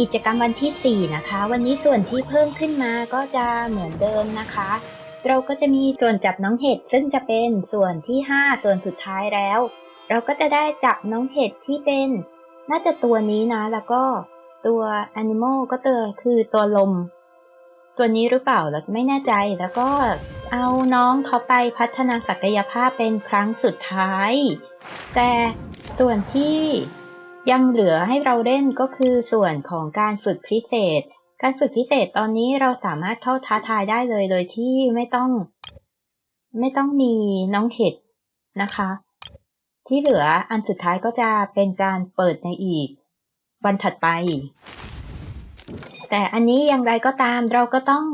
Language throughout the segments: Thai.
กิจกรรมวันที่ 4 นะคะ วันนี้ส่วนที่เพิ่มขึ้นมาก็จะเหมือนเดิมนะคะ เราก็จะมีส่วนจับน้องเห็ดซึ่งจะเป็นส่วนที่ 5 ส่วนสุดท้ายแล้ว เราก็จะได้จับน้องเห็ดที่เป็นน่าจะตัวนี้นะ แล้วก็ตัว animal ก็ตัวคือตัวลม ตัวนี้หรือเปล่าเราไม่แน่ใจแล้วก็เอาน้องเขาไปพัฒนาศักยภาพเป็นครั้งสุดท้าย แต่ส่วนที่ ยังเหลือให้เราเล่นก็คือส่วนของการฝึกพิเศษ การฝึกพิเศษตอนนี้เราสามารถเข้าท้าทายได้เลยโดยที่ไม่ต้อง ไม่ต้องมีน้องเห็ดนะคะ ที่เหลืออันสุดท้ายก็จะเป็นการเปิดในอีก วันถัดไป แต่อันนี้อย่างไรก็ตามเราก็ต้อง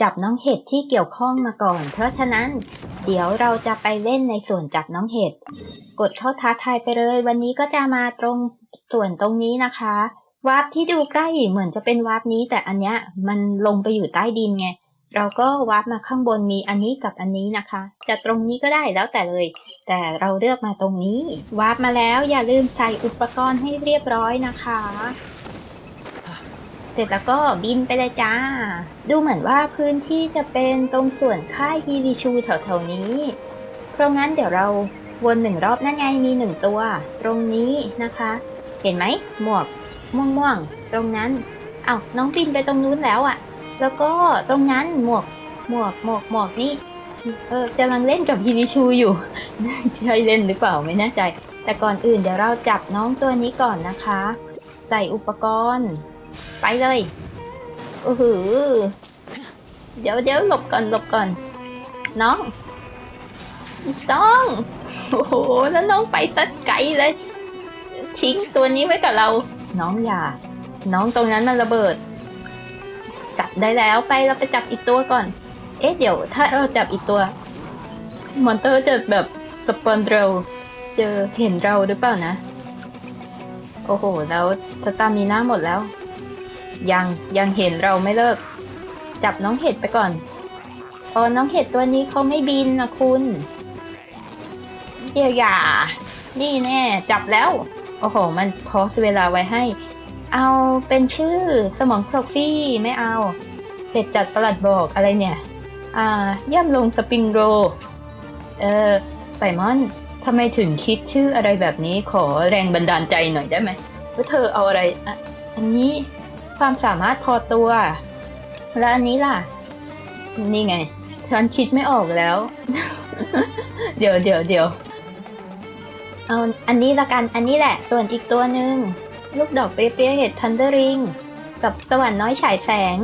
จับน้องเห็ดที่เกี่ยวข้องมาก่อน เพราะฉะนั้น เดี๋ยวเราจะไปเล่นในส่วนจับน้องเห็ด กดเข้าท้าทายไปเลย วันนี้ก็จะมาตรงส่วนตรงนี้นะคะวาร์ปที่ดูใกล้เหมือนจะเป็นวาร์ปนี้ แต่อันเนี้ยมันลงไปอยู่ใต้ดินไงเราก็วาร์ปมาข้างบนมีอันนี้กับอันนี้นะคะ จะตรงนี้ก็ได้แล้วแต่เลย แต่เราเลือกมาตรงนี้วาร์ปมาแล้วอย่าลืมใส่อุปกรณ์ให้เรียบร้อยนะคะ เสร็จแล้วก็บินไปเลยจ้า ดูเหมือนว่าพื้นที่จะเป็นตรงส่วนค่ายฮีริชูแถวๆนี้ เพราะงั้นเดี๋ยวเราวนหนึ่งรอบนั่นไงมีหนึ่งตัว ตรงนี้นะคะ เห็นไหมหมวกม่วงวงๆตรงนั้นเอา้าน้องบินไปตรงนู้นแล้วอะ่ะ แล้วก็ตรงนั้นหมวกหมวกหมวกหมวกนี่เออกำลังเล่นกับฮิริชูอยู่ ใช่เล่นหรือเปล่าไม่แน่ใจ แต่ก่อนอื่นเดี๋ยวเราจับน้องตัวนี้ก่อนนะคะ ใส่อุปกรณ์ ไปเลยโอ้โหเดี๋ยวเดี๋ยวหลบก่อนหลบก่อน น้อง น้อง โอ้โห แล้วน้องไปตัดไกลเลย ทิ้งตัวนี้ไว้กับเรา น้องอย่า น้องตรงนั้นมันระเบิด จับได้แล้วไปเราไปจับอีกตัวก่อน เอ๊ะเดี๋ยว ถ้าเราจับอีกตัว มอนเตอร์จะแบบสปอนเราเจอเห็นเราหรือเปล่านะ โอ้โห แล้วสตามีหน้าหมดแล้ว ยังยังเห็นเราไม่เลิก จับน้องเห็ดไปก่อนอ๋อน้องเห็ดตัวนี้เขาไม่บินนะคุณ เดี๋ยวอย่า นี่แน่จับแล้ว โอ้โห มันพอสเวลาไว้ให้ เอาเป็นชื่อสมองโครฟี่ไม่เอา เสร็จจัดประหลัดบอกอะไรเนี่ย อ่าย่ำลงสปริงโร เออไซมอนทำไมถึงคิดชื่ออะไรแบบนี้ขอแรงบันดาลใจหน่อยได้ไหมว่าเธอเอาอะไรอะอันนี้ ความสามารถพอตัว แล้วอันนี้ล่ะ นี่ไง ฉันคิดไม่ออกแล้ว เดี๋ยวเดี๋ยวเดี๋ยวเอาอันนี้ละกันอันนี้แหละ ส่วนอีกตัวหนึ่งลูกดอกเปรี้ยๆเห็ดทันเดอร์ริง กับสวรรค์น้อยฉายแสง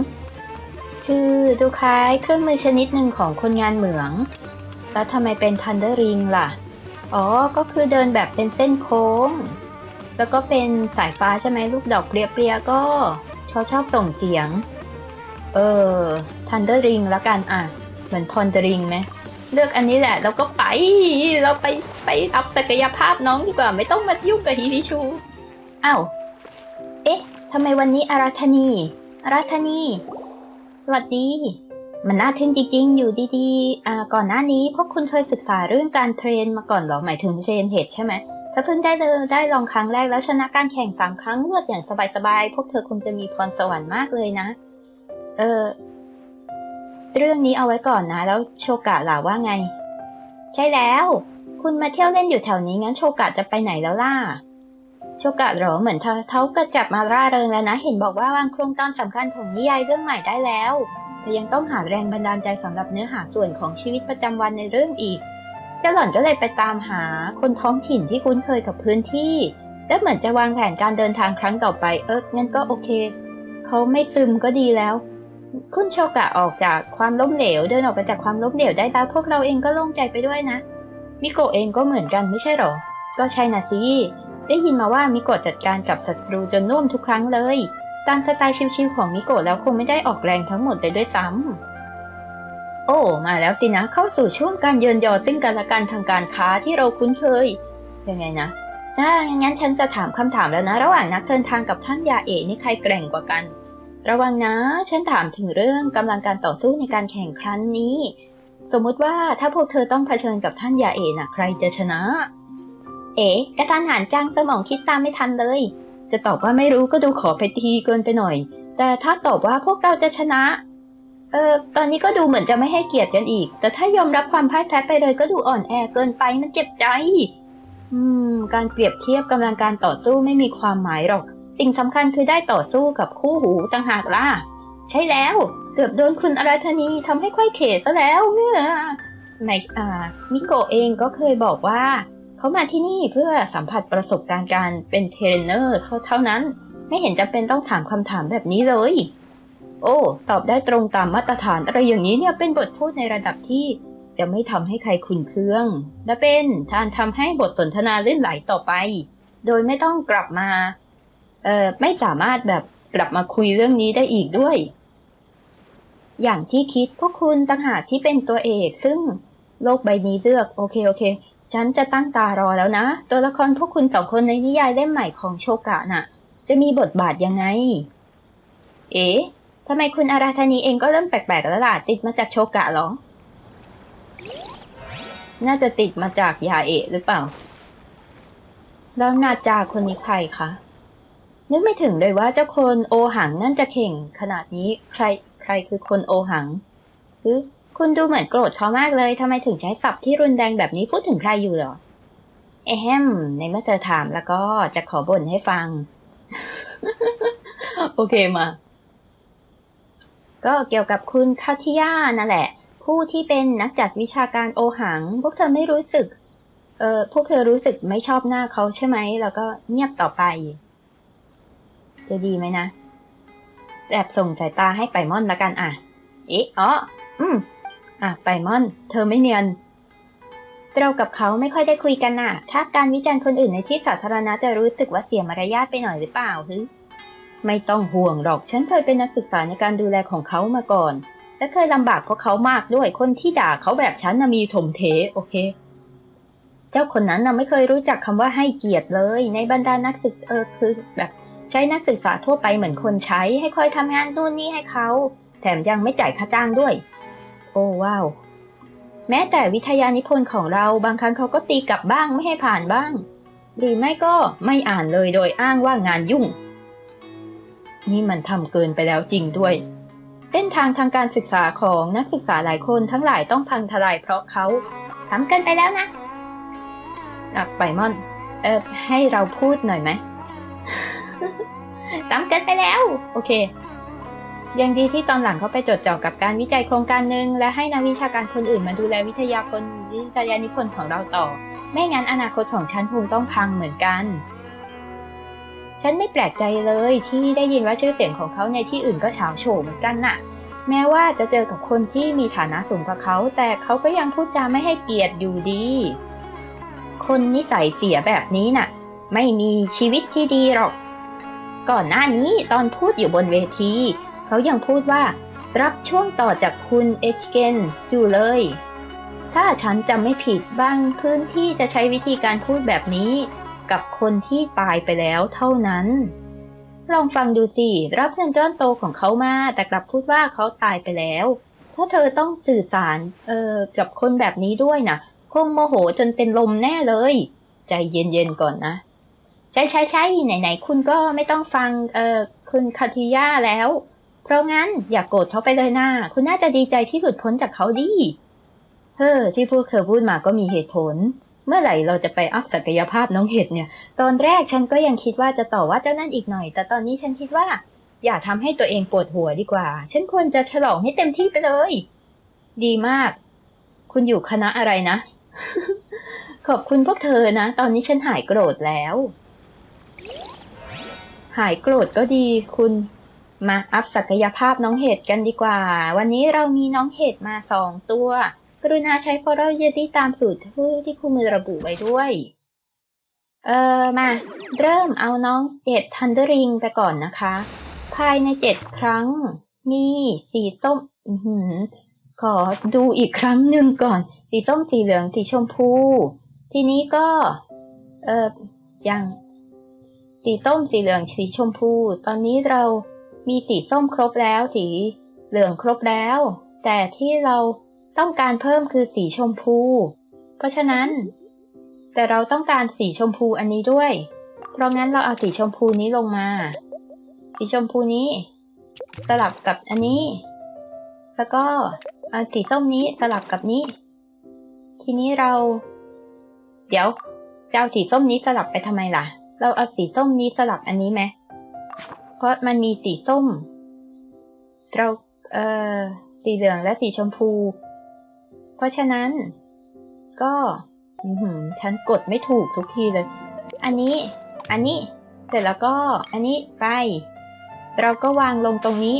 คือดูคล้ายเครื่องมือชนิดหนึ่งของคนงานเหมือง แล้วทำไมเป็นทันเดอร์ริงล่ะ อ๋อ ก็คือเดินแบบเป็นเส้นโค้ง แล้วก็เป็นสายฟ้าใช่ไหมลูกดอกเปรี้ยวๆก็ เขาชอบส่งเสียง เออทันเดอร์ริงแล้วกันอะ เหมือนพอนเดอริงไหมเลือกอันนี้แหละ แล้วก็ไป เราไปไปอัพศักยภาพน้องดีกว่า ไม่ต้องมายุ่งกับฮิริชูอ้าวเอ๊ะทำไมวันนี้อาราธนี อาราธนี สวัสดี มันน่าทึ่งจริง ๆ อยู่ดีๆ อ่า ก่อนหน้านี้พวกคุณเคยศึกษาเรื่องการเทรนมาก่อนหรอ หมายถึงเทรนเหตุใช่ไหม ถ้าเพิ่งได้เลยได้ลองครั้งแรกแล้วชนะการแข่งสามครั้งรวดอย่างสบายๆ พวกเธอคงจะมีพรสวรรค์มากเลยนะ เออ เรื่องนี้เอาไว้ก่อนนะ แล้วโชกะล่ะว่าไง ใช่แล้ว คุณมาเที่ยวเล่นอยู่แถวนี้งั้นโชกะจะไปไหนแล้วล่ะ โชกะหรอเหมือนเขาเขาก็กลับมาร่าเริงแล้วนะ เห็นบอกว่าวางโครงการสำคัญของนิยายเรื่องใหม่ได้แล้วแต่ยังต้องหาแรงบันดาลใจสำหรับเนื้อหาส่วนของชีวิตประจำวันในเรื่องอีก เจ้าหล่อนก็เลยไปตามหาคนท้องถิ่นที่คุ้นเคยกับพื้นที่ และเหมือนจะวางแผนการเดินทางครั้งต่อไป เอองั้นก็โอเค เขาไม่ซึมก็ดีแล้ว คุณโชกะออกจากความล้มเหลว เดินออกไปจากความล้มเหลวได้แล้ว พวกเราเองก็โล่งใจไปด้วยนะ มิโกะเองก็เหมือนกันไม่ใช่หรอ ก็ใช่นะสิได้ยินมาว่ามิโกะจัดการกับศัตรูจนน่วมทุกครั้งเลย ตามสไตล์ชิวๆของมิโกะแล้วคงไม่ได้ออกแรงทั้งหมดเลยด้วยซ้ำ โอ้ มาแล้วสินะ เข้าสู่ช่วงการเยินยอซึ่งกันและกันทางการค้าที่เราคุ้นเคย ยังไงนะถ้างั้นฉันจะถามคำถามแล้วนะ ระหว่างนักเดินทางกับท่านยาเอะนี่ใครแกร่งกว่ากัน ระวังนะ ฉันถามถึงเรื่องกำลังการต่อสู้ในการแข่งครั้งนี้ สมมุติว่าถ้าพวกเธอต้องเผชิญกับท่านยาเอะนะใครจะชนะ เอ๋กระทันหันจังสมองคิดตามไม่ทันเลย จะตอบว่าไม่รู้ก็ดูขอไปทีเกินไปหน่อย แต่ถ้าตอบว่าพวกเราจะชนะ เออตอนนี้ก็ดูเหมือนจะไม่ให้เกียรติกันอีก แต่ถ้ายอมรับความพ่ายแพ้ไปเลยก็ดูอ่อนแอเกินไปมันเจ็บใจ อืม การเปรียบเทียบกำลังการต่อสู้ไม่มีความหมายหรอก สิ่งสำคัญคือได้ต่อสู้กับคู่หูต่างหากล่ะ ใช่แล้ว เกือบโดนคุณอาราธนีทำให้ค่อยเขตซะแล้วเนี่ยไมอ่า มิโกเองก็เคยบอกว่า เขามาที่นี่เพื่อสัมผัสประสบการณ์การเป็นเทรนเนอร์เท่าเท่านั้น ไม่เห็นจำเป็นต้องถามคำถามแบบนี้เลย โอ้ ตอบได้ตรงตามมาตรฐานอะไรอย่างนี้เนี่ยเป็นบทพูดในระดับที่จะไม่ทำให้ใครขุนเคือง และเป็นทานทำให้บทสนทนาลื่นไหลต่อไป โดยไม่ต้องกลับมา เอ่อ ไม่สามารถแบบกลับมาคุยเรื่องนี้ได้อีกด้วย อย่างที่คิดพวกคุณต่างหากที่เป็นตัวเอกซึ่งโลกใบนี้เลือกโอเคโอเค ฉันจะตั้งตารอแล้วนะ ตัวละครพวกคุณสองคนในนิยายเล่มใหม่ของโชกะน่ะ จะมีบทบาทยังไง เอ๊ะ ทำไมคุณอาราธานีเองก็เริ่มแปลกๆแล้วล่ะ ติดมาจากโชกะหรอ น่าจะติดมาจากยาเอะหรือเปล่า แล้วนาจาคนนี้ใครคะ นึกไม่ถึงเลยว่าเจ้าคนโอหังนั่นจะเข่งขนาดนี้ใครใครคือคนโอหังคือคุณดูเหมือนโกรธเขามากเลยทำไมถึงใช้ศัพท์ที่รุนแรงแบบนี้พูดถึงใครอยู่หรอ เอแฮมในเมื่อเธอถามแล้วก็จะขอบ่นให้ฟัง โอเคมา ก็เกี่ยวกับคุณคาทิยานั่นแหละ ผู้ที่เป็นนักจัดวิชาการโอหัง พวกเธอไม่รู้สึก เออพวกเธอรู้สึกไม่ชอบหน้าเขาใช่ไหม แล้วก็เงียบต่อไป จะดีไหมนะแอบส่งสายตาให้ไปม่อนละกันอะ เอ๊ะอ๋ออืม อะไปม่อน เธอไม่เนียน เรากับเขาไม่ค่อยได้คุยกันน่ะ ถ้าการวิจารณ์คนอื่นในที่สาธารณะจะรู้สึกว่าเสียมารยาทไปหน่อยหรือเปล่าฮึ ไม่ต้องห่วงหรอก ฉันเคยเป็นนักศึกษาในการดูแลของเขามาก่อน และเคยลำบากเพราะเขามากด้วย คนที่ด่าเขาแบบฉันน่ะมีถมเท โอเค เจ้าคนนั้นน่ะไม่เคยรู้จักคำว่าให้เกียรติเลย ในบรรดานักศึกเออคือแบบใช้นักศึกษาทั่วไปเหมือนคนใช้ ให้คอยทำงานนู่นนี่ให้เขา แถมยังไม่จ่ายค่าจ้างด้วย โอ้ว้าว แม้แต่วิทยานิพนธ์ของเราบางครั้งเขาก็ตีกลับบ้างไม่ให้ผ่านบ้าง หรือไม่ก็ไม่อ่านเลยโดยอ้างว่างานยุ่ง นี่มันทำเกินไปแล้วจริงด้วย เส้นทางทางการศึกษาของนักศึกษาหลายคนทั้งหลายต้องพังทลายเพราะเขาทำเกินไปแล้วนะอะไปม่อน เออให้เราพูดหน่อยไหมทำเกินไปแล้ว โอเค ยังดีที่ตอนหลังเขาไปจดจ่อกับการวิจัยโครงการหนึ่งและให้นักวิชาการคนอื่นมาดูแลวิทยาพนวิทยานิพนธ์ของเราต่อ ไม่งั้นอนาคตของฉันคงต้องพังเหมือนกัน ฉันไม่แปลกใจเลยที่ได้ยินว่าชื่อเสียงของเขาในที่อื่นก็เฉาโฉมเหมือนกันน่ะ แม้ว่าจะเจอกับคนที่มีฐานะสูงกว่าเขา แต่เขาก็ยังพูดจาไม่ให้เกียรติอยู่ดี คนนิสัยเสียแบบนี้น่ะ ไม่มีชีวิตที่ดีหรอก ก่อนหน้านี้ตอนพูดอยู่บนเวที เขายังพูดว่า รับช่วงต่อจากคุณเอชเกนอยู่เลย ถ้าฉันจำไม่ผิดบางพื้นที่จะใช้วิธีการพูดแบบนี้ กับคนที่ตายไปแล้วเท่านั้น ลองฟังดูสิ รับเงินก้อนโตของเขามา แต่กลับพูดว่าเขาตายไปแล้ว ถ้าเธอต้องสื่อสาร เอ่อ กับคนแบบนี้ด้วยนะคงโมโหจนเป็นลมแน่เลย ใจเย็นๆก่อนนะ ใช่ใช่ใช่ไหนๆ คุณก็ไม่ต้องฟัง เอ่อ คุณคาทิยาแล้ว เพราะงั้นอย่ากโกรธเขาไปเลยนะคุณน่าจะดีใจที่หลุดพ้นจากเขาดิเฮ้อที่พวกเธอพูดมาก็มีเหตุผล เมื่อไหร่เราจะไปอัพศักยภาพน้องเห็ดเนี่ย ตอนแรกฉันก็ยังคิดว่าจะต่อว่าเจ้านั่นอีกหน่อย แต่ตอนนี้ฉันคิดว่า อย่าทำให้ตัวเองปวดหัวดีกว่า ฉันควรจะฉลองให้เต็มที่ไปเลย ดีมาก คุณอยู่คณะอะไรนะ ขอบคุณพวกเธอนะ ตอนนี้ฉันหายโกรธแล้ว หายโกรธก็ดีคุณมาอัพศักยภาพน้องเห็ดกันดีกว่า วันนี้เรามีน้องเห็ดมาสองตัว กรุณาใช้ f o r a l Yeti ตามสูตรที่คู่มือระบุไว้ด้วย เออมา เริ่มเอาน้องเจ็ดทันเดอริงไปก่อนนะคะ ภายในเจ็ดครั้ง มีสีส้มขอดูอีกครั้งหนึ่งก่อน สีส้มสีเหลืองสีชมพู ทีนี้ก็ เออยังสีส้มสีเหลืองสีชมพู ตอนนี้เรามีสีส้มครบแล้ว สีเหลืองครบแล้ว แต่ที่เรา ต้องการเพิ่มคือสีชมพู เพราะฉะนั้น แต่เราต้องการสีชมพูอันนี้ด้วย เพราะงั้นเราเอาสีชมพูนี้ลงมา สีชมพูนี้ สลับกับอันนี้ แล้วก็เอาสีส้มนี้สลับกับนี้ ทีนี้เรา เดี๋ยวจะเอาสีส้มนี้สลับไปทำไมล่ะ เราเอาสีส้มนี้สลับอันนี้ไหมเพราะมันมีสีส้ม เราเอ่อสีเหลืองและสีชมพู เพราะฉะนั้น ก็ฉันกดไม่ถูกทุกทีเลย อันนี้ อันนี้ เสร็จแล้วก็ อันนี้ไป เราก็วางลงตรงนี้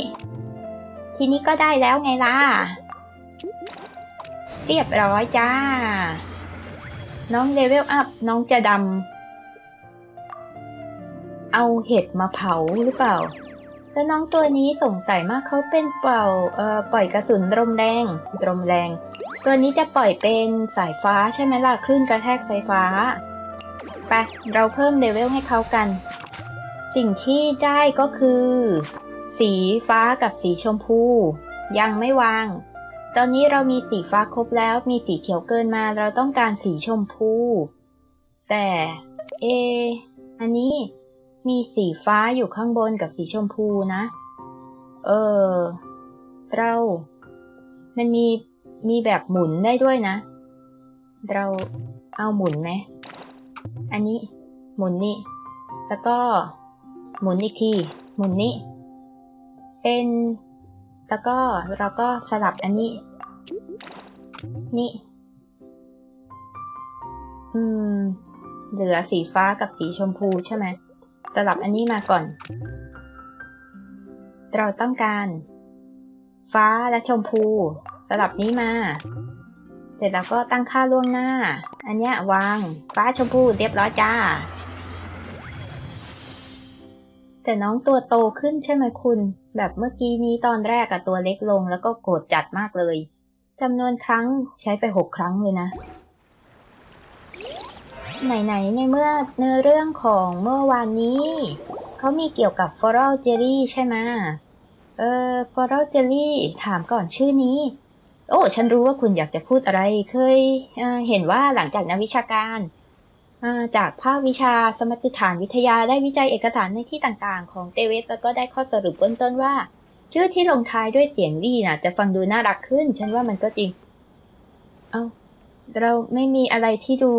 ทีนี้ก็ได้แล้วไงล่ะ เรียบร้อยจ้า น้องเลเวลอัพน้องจะดำ เอาเห็ดมาเผาหรือเปล่า แล้วน้องตัวนี้สงสัยมากเขาเป็นเป่าเอ่อปล่อยกระสุนลมแรงลมแรง ตัวนี้จะปล่อยเป็นสายฟ้าใช่ไหมล่ะคลื่นกระแทกไฟฟ้าไปเราเพิ่มเลเวลให้เขากัน สิ่งที่ได้ก็คือ สีฟ้ากับสีชมพู ยังไม่วาง ตอนนี้เรามีสีฟ้าครบแล้วมีสีเขียวเกินมาเราต้องการสีชมพู แต่เออันนี้ มีสีฟ้าอยู่ข้างบนกับสีชมพูนะ เออ เรา มันมี มีแบบหมุนได้ด้วยนะ เราเอาหมุนไหม อันนี้ หมุนนี่ แล้วก็ หมุนอีกที หมุนนี้เป็น แล้วก็เราก็สลับอันนี้ นี่ อืม เหลือสีฟ้ากับสีชมพูใช่ไหม สลับอันนี้มาก่อน เราต้องการ ฟ้าและชมพูสลับนี้มา เสร็จแล้วก็ตั้งค่าล่วงหน้า อันเนี้ยวางฟ้าชมพูเรียบร้อยจ้า แต่น้องตัวโตขึ้นใช่ไหมคุณ แบบเมื่อกี้นี้ตอนแรกอะตัวเล็กลงแล้วก็โกรธจัดมากเลยจำนวนครั้งใช้ไปหกครั้งเลยนะ ไหนๆในเมื่อเนื้อเรื่องของเมื่อวานนี้ เขามีเกี่ยวกับฟอรัลเจลลี่ใช่ไหมเออฟอรัลเจลลี่ถามก่อนชื่อนี้ โอ้ ฉันรู้ว่าคุณอยากจะพูดอะไร เคยเเห็นว่าหลังจากนักวิชาการจากภาควิชาสมมติฐานวิทยาได้วิจัยเอกสารในที่ต่างๆ ของเตเวสแล้วก็ได้ข้อสรุปเบื้องต้นว่า ชื่อที่ลงท้ายด้วยเสียงลี่น่ะจะฟังดูน่ารักขึ้น ฉันว่ามันก็จริง เอา้าเราไม่มีอะไรที่ดู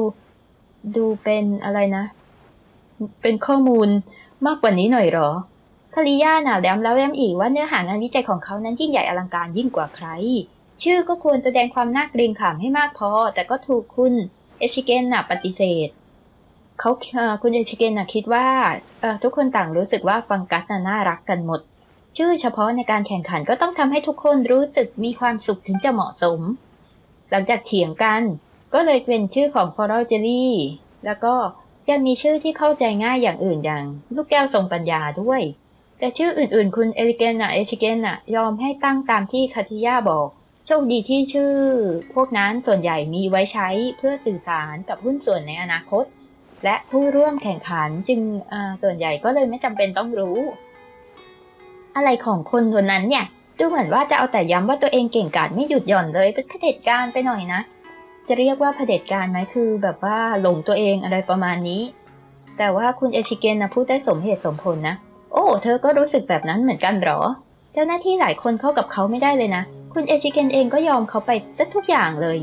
ดูเป็นอะไรนะ เป็นข้อมูลมากกว่านี้หน่อยหรอคาริยาน่ะแย้ำแล้วแย้ำอีกว่าเนื้อหางานวิจัยของเขานั้นยิ่งใหญ่อลังการยิ่งกว่าใคร ชื่อก็ควรแสดงความน่าเกรงขามให้มากพอ แต่ก็ถูกคุณเอชิเกนน่ะปฏิเสธเขาคุณเอชิเกนน่ะคิดว่าทุกคนต่างรู้สึกว่าฟังกัสน่ะน่ารักกันหมด ชื่อเฉพาะในการแข่งขันก็ต้องทำให้ทุกคนรู้สึกมีความสุขถึงจะเหมาะสม หลังจากเถียงกัน ก็เลยเป็นชื่อของฟอร์เจอรี่แล้วก็ยังมีชื่อที่เข้าใจง่ายอย่างอื่นอย่าง ลูกแก้วทรงปัญญาด้วย แต่ชื่ออื่นๆ คุณเอริเกนน่ะเอชิเกนน่ะยอมให้ตั้งตามที่คาทิยาบอก โชคดีที่ชื่อ พวกนั้นส่วนใหญ่มีไว้ใช้เพื่อสื่อสารกับหุ้นส่วนในอนาคต และผู้ร่วมแข่งขันจึงส่วนใหญ่ก็เลยไม่จำเป็นต้องรู้ อะไรของคนคนนั้นเนี่ย ดูเหมือนว่าจะเอาแต่ย้ำว่าตัวเองเก่งกาจไม่หยุดหย่อนเลยเป็นเด็จการไปหน่อยนะ จะเรียกว่าเผด็จการไหมคือแบบว่าหลงตัวเองอะไรประมาณนี้ แต่ว่าคุณเอชิเกนนะพูดได้สมเหตุสมผลนะ โอ้เธอก็รู้สึกแบบนั้นเหมือนกันเหรอ เจ้าหน้าที่หลายคนเข้ากับเขาไม่ได้เลยนะ คุณเอชิเกนเองก็ยอมเขาไปซะทุกอย่างเลย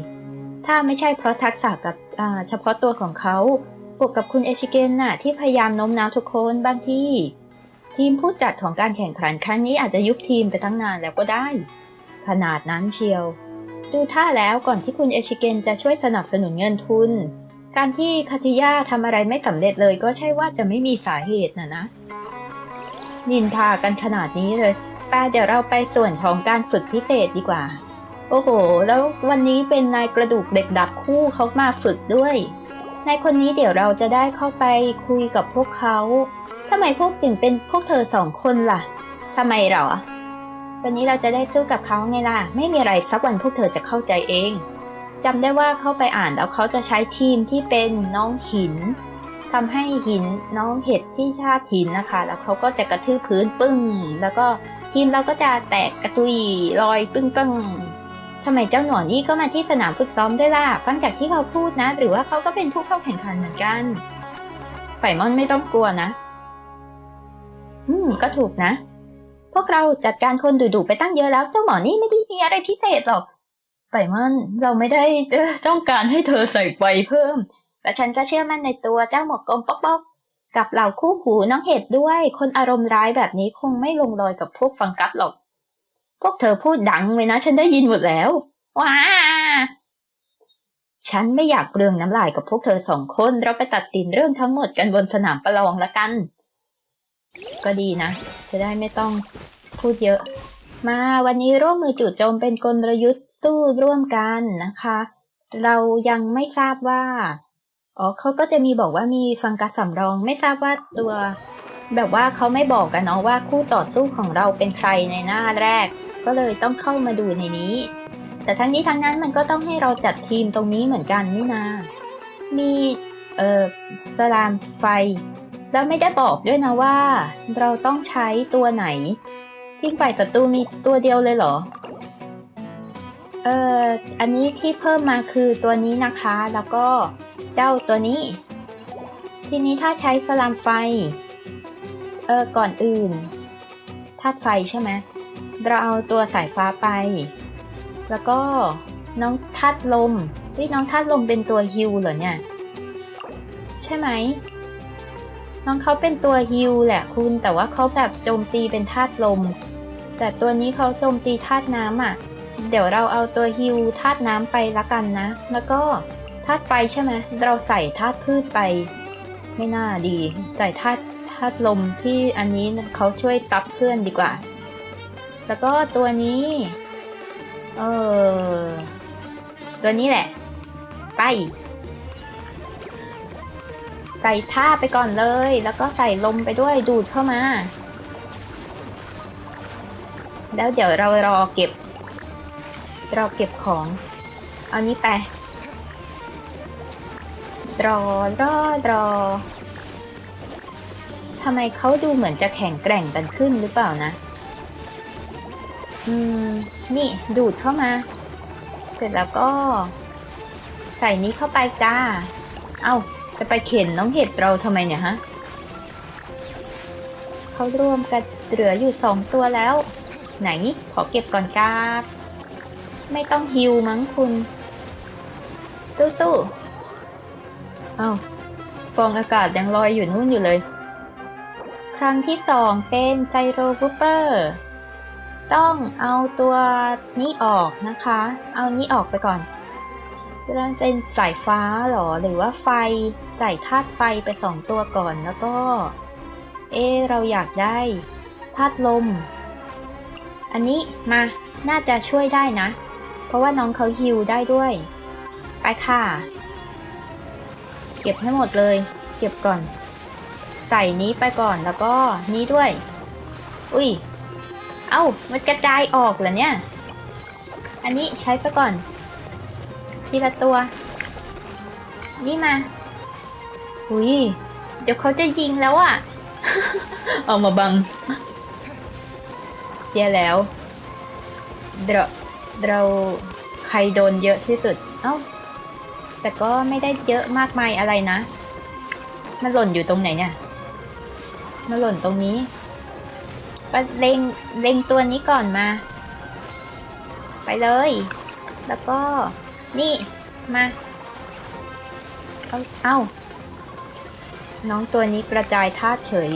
ถ้าไม่ใช่เพราะทักษะกับอ่เฉพาะตัวของเขาบวกกับคุณเอชิเกนน่ะที่พยายามโน้มน้าวทุกคนบางที่ ทีมผู้จัดของการแข่งขันครั้งนี้อาจจะยุบทีมไปตั้งนานแล้วก็ได้ ขนาดนั้นเชียว ดูท่าแล้วก่อนที่คุณเอชิเกนจะช่วยสนับสนุนเงินทุน การที่คาติยาทำอะไรไม่สำเร็จเลยก็ใช่ว่าจะไม่มีสาเหตุนะนะ นินทากันขนาดนี้เลยไปเดี๋ยวเราไปส่วนของการฝึกพิเศษดีกว่า โอ้โห แล้ววันนี้เป็นนายกระดูกเด็กดับคู่เขามาฝึกด้วยนายคนนี้เดี๋ยวเราจะได้เข้าไปคุยกับพวกเขาทำไมพวกถึงเป็นพวกเธอสองคนล่ะทำไมเหรอ วันนี้เราจะได้สู้กับเขาไงล่ะ ไม่มีอะไรสักวันพวกเธอจะเข้าใจเองจำได้ว่าเข้าไปอ่านแล้วเขาจะใช้ทีมที่เป็นน้องหินทำให้หินน้องเห็ดที่ชาติหินนะคะ แล้วเขาก็จะกระทืบพื้นปึ้ง แล้วก็ทีมเราก็จะแตกกระตุยลอยปึ้งปึ้งทำไมเจ้าหนอนนี่ก็มาที่สนามฝึกซ้อมด้วยล่ะฟังจากที่เขาพูดนะ หรือว่าเขาก็เป็นผู้เข้าแข่งขันเหมือนกันไปไปมอนไม่ต้องกลัวนะ อืม ก็ถูกนะ พวกเราจัดการคนดุๆไปตั้งเยอะแล้ว เจ้าหมอนี่ไม่ได้มีอะไรพิเศษหรอกไปมอนเราไม่ได้ต้องการให้เธอใส่ไฟเพิ่ม แต่ฉันก็เชื่อมั่นในตัวเจ้าหมวกกลมป๊อกๆ กับเหล่าคู่หูน้องเห็ดด้วย คนอารมณ์ร้ายแบบนี้คงไม่ลงรอยกับพวกฟังกัสหรอก พวกเธอพูดดังเลยนะ ฉันได้ยินหมดแล้ว ว้า ฉันไม่อยากเปลืองน้ำลายกับพวกเธอสองคน เราไปตัดสินเรื่องทั้งหมดกันบนสนามประลองละกัน ก็ดีนะ จะได้ไม่ต้องพูดเยอะ มาวันนี้ร่วมมือจู่โจมเป็นกลยุทธ์สู้ร่วมกันนะคะ เรายังไม่ทราบว่า อ๋อเขาก็จะมีบอกว่ามีฟังกัสสำรอง ไม่ทราบว่าตัว แบบว่าเขาไม่บอกกันเนาะว่าคู่ต่อสู้ของเราเป็นใครในหน้าแรก ก็เลยต้องเข้ามาดูในนี้ แต่ทั้งนี้ทั้งนั้นมันก็ต้องให้เราจัดทีมตรงนี้เหมือนกันนี่นา มีเออสลามไฟ แล้วไม่ได้บอกด้วยนะว่า เราต้องใช้ตัวไหน ที่ฝ่ายศัตรูมีตัวเดียวเลยเหรอ เอ่อ อันนี้ที่เพิ่มมาคือตัวนี้นะคะ แล้วก็เจ้าตัวนี้ ทีนี้ถ้าใช้สลามไฟ เออ ก่อนอื่นธาตุไฟใช่ไหมเราเอาตัวสายฟ้าไป แล้วก็น้องธาตุลมที่น้องธาตุลมเป็นตัวฮิวเหรอเนี่ย ใช่ไหม น้องเขาเป็นตัวฮิวแหละคุณ แต่ว่าเขาแบบโจมตีเป็นธาตุลม แต่ตัวนี้เขาโจมตีธาตุน้ำอะ เดี๋ยวเราเอาตัวฮิวธาตุน้ำไปละกันนะ แล้วก็ธาตุไฟใช่ไหมเราใส่ธาตุพืชไป ไม่น่าดี ใส่ธาตุธาตุลมที่อันนี้เขาช่วยซับเพื่อนดีกว่า แล้วก็ตัวนี้ เออ ตัวนี้แหละ ไป ใส่ท่าไปก่อนเลย แล้วก็ใส่ลมไปด้วยดูดเข้ามา แล้วเดี๋ยวเรารอเก็บรอเก็บของ เอานี้ไปรอรอรอทำไมเขาดูเหมือนจะแข็งแกร่งกันขึ้นหรือเปล่านะ อืม นี่ดูดเข้ามา เสร็จแล้วก็ ใส่นี้เข้าไปจ้า เอา้า จะไปเข็นน้องเห็ดเราทำไมเนี่ยฮะเขารวมกันเหลืออยู่สองตัวแล้ว ไหนขอเก็บก่อนครับไม่ต้องฮิวมั้งคุณ ตู้ตู้ๆเอา้าฟองอากาศยังลอยอยู่นู่นอยู่เลย ครั้งที่สองเป็นไซโรบูเปอร์ ต้องเอาตัวนี้ออกนะคะ เอานี้ออกไปก่อน เป็นสายฟ้าหรอ หรือว่าไฟใส่ธาตุไฟไปสองตัวก่อนแล้วก็ เอเราอยากได้ธาตุลม อันนี้มาน่าจะช่วยได้นะ เพราะว่าน้องเขาฮิวได้ด้วย ไปค่ะ เก็บให้หมดเลย เก็บก่อน ใส่นี้ไปก่อนแล้วก็นี้ด้วย อุ้ย เอ้ามันกระจายออกเหรอเนี่ย อันนี้ใช้ไปก่อน ทีละตัว นี่มา อุ้ย เดี๋ยวเขาจะยิงแล้วอะ่ะ เอามาบังเจียแล้วเราเราใครโดนเยอะที่สุด เอ้า แต่ก็ไม่ได้เยอะมากมายอะไรนะ มันหล่นอยู่ตรงไหนเนี่ย มันหล่นตรงนี้ไปเล็งเล็งตัวนี้ก่อนมา ไปเลย แล้วก็ นี่ มา เอาเอ้าน้องตัวนี้กระจายธาเฉย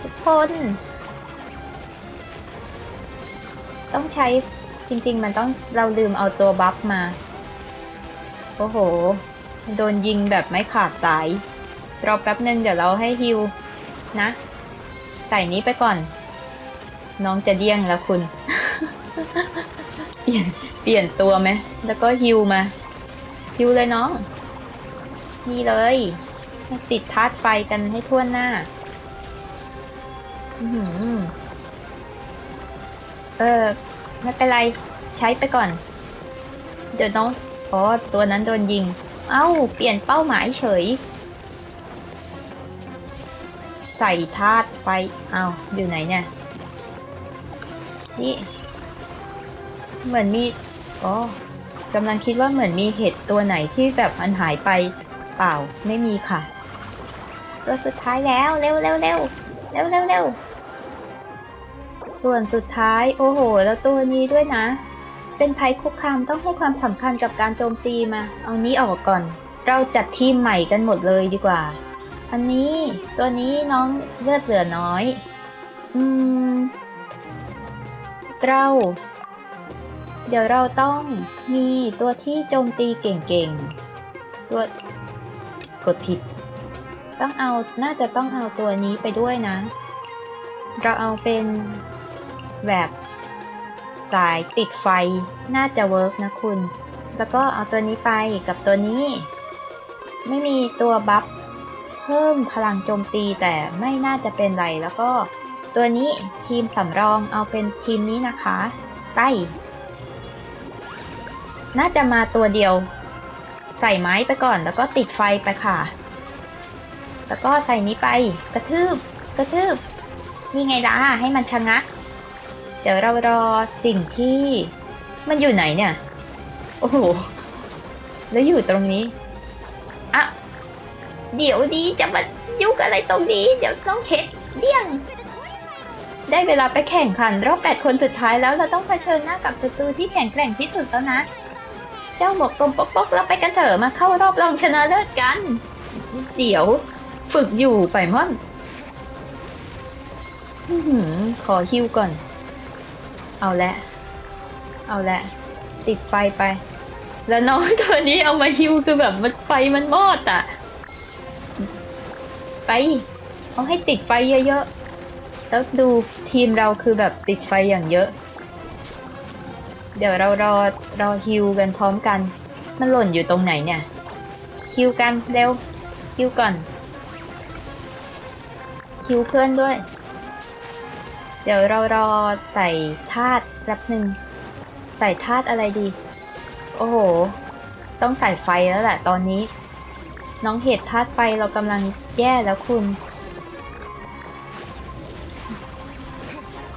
ทุกคน ต้องใช้จริง ๆ มันต้องเราลืมเอาตัวบัฟมา โอ้โห โดนยิงแบบไม่ขาดสาย รอแป๊บนึงเดี๋ยวเราให้ฮิว นะ ใส่นี้ไปก่อน น้องจะเดี้ยงแล้วคุณ เปลี่ยนเปลี่ยนตัวไหมแล้วก็ฮิวมาฮิวเลยน้อง นี่เลยให้ติดธาตุไฟกันให้ทั่วหน้า อือเออ ไม่เป็นไร ใช้ไปก่อน เดี๋ยวน้องอ๋อตัวนั้นโดนยิง เอ้า เปลี่ยนเป้าหมายเฉย ใส่ธาตุไฟ เอาอยู่ไหนเนี่ย นี่ เหมือนมีอ๋อกำลังคิดว่าเหมือนมีเห็ดตัวไหนที่แบบมันหายไปเปล่าไม่มีค่ะ ตัวสุดท้ายแล้วเร็วเร็วเร็วเร็วเร็วเร็วส่วนสุดท้ายโอ้โห แล้วตัวนี้ด้วยนะ เป็นภัยคุกคามต้องให้ความสำคัญกับการโจมตีมา เอานี้ออกก่อน เราจัดทีมใหม่กันหมดเลยดีกว่า อันนี้ตัวนี้น้องเลือดเหลือน้อย อืม เรา เดี๋ยวเราต้องมีตัวที่โจมตีเก่งๆ ตัวกดผิด ต้องเอา น่าจะต้องเอาตัวนี้ไปด้วยนะ เราเอาเป็นแบบสายติดไฟ น่าจะเวิร์กนะคุณ แล้วก็เอาตัวนี้ไปกับตัวนี้ ไม่มีตัวบัฟเพิ่มพลังโจมตีแต่ไม่น่าจะเป็นไร แล้วก็ตัวนี้ทีมสำรองเอาเป็นทีมนี้นะคะ ไป น่าจะมาตัวเดียว ใส่ไม้ไปก่อนแล้วก็ติดไฟไปค่ะ แล้วก็ใส่นี้ไปกระทืบกระทืบนี่ไงล่ะให้มันชะงัก เดี๋ยวเรารอสิ่งที่มันอยู่ไหนเนี่ย โอ้โห แล้วอยู่ตรงนี้อะเดี๋ยวดีจะมายุกอะไรตรงนี้ เดี๋ยวต้องเฮ็ดเดี่ยง ได้เวลาไปแข่งขันรอบแปดคนสุดท้ายแล้วเราต้องเผชิญหน้ากับศัตรูที่แข็งแกร่งที่สุดแล้วนะ จ้าหมวกกลมป๊อกๆเราไปกันเถอะมาเข้ารอบรองชนะเลิศกัน เดี๋ยวฝึกอยู่ไปม่อนหือขอฮิวก่อน เอาละ เอาละ ติดไฟไป แล้วน้องตัวนี้เอามาฮิวคือแบบมันไฟมันมอดอะ ไป เอาให้ติดไฟเยอะๆ แล้วดูทีมเราคือแบบติดไฟอย่างเยอะ เดี๋ยวเรารอรอฮิวกันพร้อมกัน มันหล่นอยู่ตรงไหนเนี่ยฮิวกันเร็วฮิวก่อนฮิวเพื่อนด้วย เดี๋ยวเรารอใส่ธาตุแป๊บหนึ่งใส่ธาตุอะไรดี โอ้โห ต้องใส่ไฟแล้วแหละตอนนี้ น้องเห็ดธาตุไฟเรากำลังแย่แล้วคุณ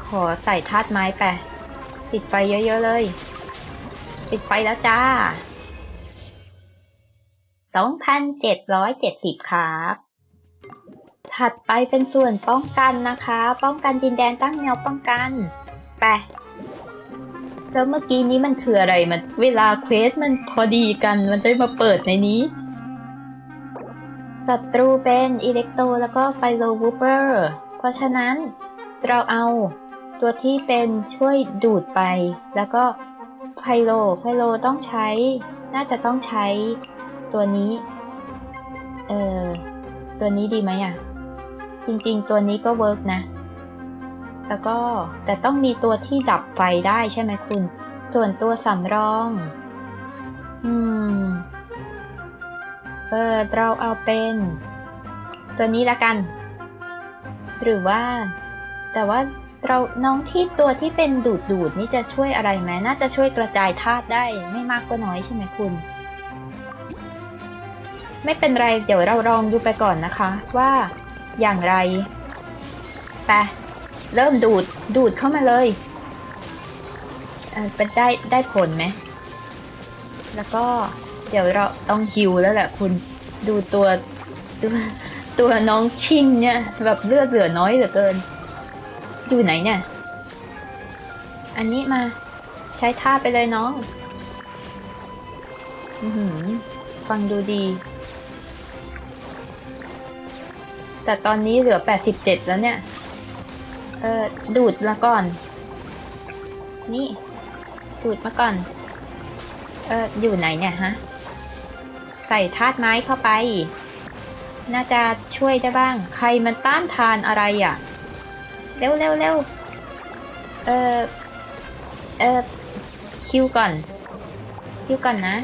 ขอใส่ธาตุไม้ไป ติดไฟเยอะ ๆ เลย ติดไฟแล้วจ้า 2,770 ครับ ถัดไปเป็นส่วนป้องกันนะคะ ป้องกันดินแดนตั้งแนวป้องกันไปแล้วเมื่อกี้นี้มันคืออะไรมันเวลาเควสมันพอดีกันมันได้มาเปิดในนี้ศัตรูเป็นอิเล็กโตแล้วก็ไฟโลวูเปอร์ เพราะฉะนั้นเราเอา ตัวที่เป็นช่วยดูดไป แล้วก็ไฟโลไฟโลต้องใช้ น่าจะต้องใช้ตัวนี้ เออตัวนี้ดีไหมอะ จริงๆ ตัวนี้ก็เวิร์กนะ แล้วก็แต่ต้องมีตัวที่ดับไฟได้ใช่ไหมคุณ ส่วนตัวสำรอง อืม เออเราเอาเป็น ตัวนี้ละกัน หรือว่า แต่ว่า เราน้องที่ตัวที่เป็นดูดดูดนี่จะช่วยอะไรไหมน่าจะช่วยกระจายธาตุได้ไม่มากก็น้อยใช่ไหมคุณ ไม่เป็นไรเดี๋ยวเราลองดูไปก่อนนะคะ ว่าอย่างไรไปเริ่มดูดดูดเข้ามาเลยเออเป็นได้ได้ผลไหมแล้วก็เดี๋ยวเราต้องฮิวแล้วแหละคุณดูตัวตัวตัวน้องชิงเนี่ยแบบเลือดเหลือน้อยเหลือเกิน อยู่ไหนเนี่ย อันนี้มา ใช้ท่าไปเลยน้อง อือหือ ฟังดูดี แต่ตอนนี้เหลือ 87 แล้วเนี่ย เออดูดมาก่อน นี่ ดูดมาก่อน เอออยู่ไหนเนี่ยฮะ ใส่ธาตุไม้เข้าไป น่าจะช่วยได้บ้าง ใครมันต้านทานอะไรอะ เร็วเร็วเร็วเออเออคิวก่อน คิวก่อนนะ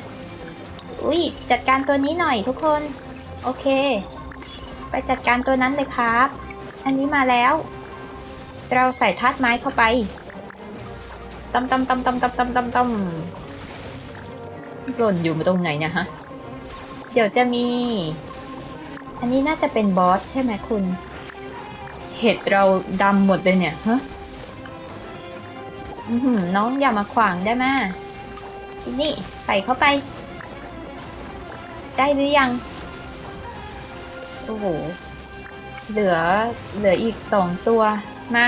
อุ้ยจัดการตัวนี้หน่อยทุกคน โอเค ไปจัดการตัวนั้นเลยครับ อันนี้มาแล้ว เราใส่ธาตุไม้เข้าไปตำตำตำตำตำตำตำตำหล่นอยู่ตรงไหนนี่ยฮะ เดี๋ยวจะมี อันนี้น่าจะเป็นบอสใช่ไหมคุณ เห็ดเราดำหมดเลยเนี่ยฮะอือหือน้องอย่ามาขวางได้ไหมนี่ใส่เข้าไป ได้หรือยัง โอ้โห เหลือเหลืออีกสองตัว มา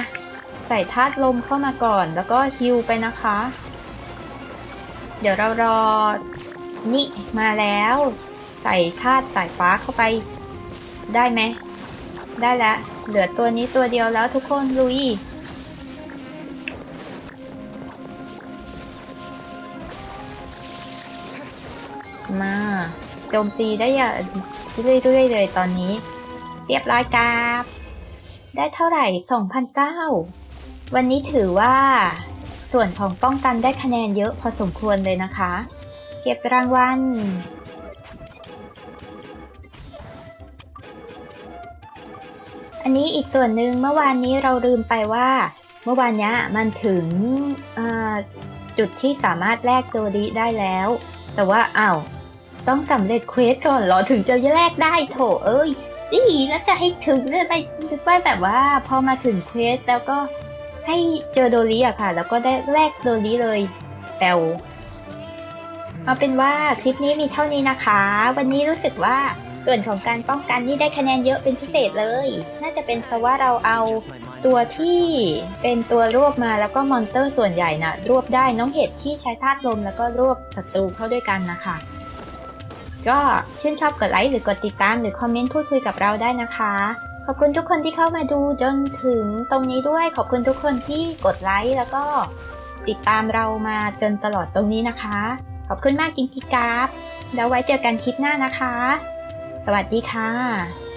ใส่ธาตุลมเข้ามาก่อน แล้วก็ฮิวไปนะคะ เดี๋ยวเรารอ นี่มาแล้ว ใส่ธาตุสายฟ้าเข้าไป ได้ไหม ได้แล้ว เหลือตัวนี้ตัวเดียวแล้วทุกคนลุยมาโจมตีได้อย่างเรื่อยๆเลยตอนนี้ เรียบร้อยครับได้เท่าไหร่ 2,009 วันนี้ถือว่า ส่วนของป้องกันได้คะแนนเยอะพอสมควรเลยนะคะ เก็บรางวัล อันนี้อีกส่วนหนึ่งเมื่อวานนี้เราลืมไปว่า เมื่อวานเนี้ยมันถึงจุดที่สามารถแลกโจดีได้แล้ว แต่ว่าอ้าวต้องสำเร็จเควสก่อนเหรอถึงจะแลกได้โถเอ้ยอีแล้วจะให้ถึงเลยไปนึกว่าแบบว่า พอมาถึงเควสแล้วก็ให้เจอโดริอะค่ะ แล้วก็ได้แลกโดริเลยแปลวเอาเป็นว่าคลิปนี้มีเท่านี้นะคะ วันนี้รู้สึกว่า ส่วนของการป้องกันนี่ได้คะแนนเยอะเป็นพิเศษเลย น่าจะเป็นเพราะว่าเราเอาตัวที่เป็นตัวรวบมาแล้วก็มอนเตอร์ส่วนใหญ่นะ่ะรวบได้น้องเห็ดที่ใช้ธาตุลมแล้วก็รวบศัตรูเข้าด้วยกันนะคะ ก็ชื่นชอบกดไลค์หรือกดติดตามหรือคอมเมนต์พูดคุยกับเราได้นะคะ ขอบคุณทุกคนที่เข้ามาดูจนถึงตรงนี้ด้วย ขอบคุณทุกคนที่กดไลค์แล้วก็ติดตามเรามาจนตลอดตรงนี้นะคะ ขอบคุณมากจริงๆครับแล้วไว้เจอกันคลิปหน้านะคะ สวัสดีค่ะ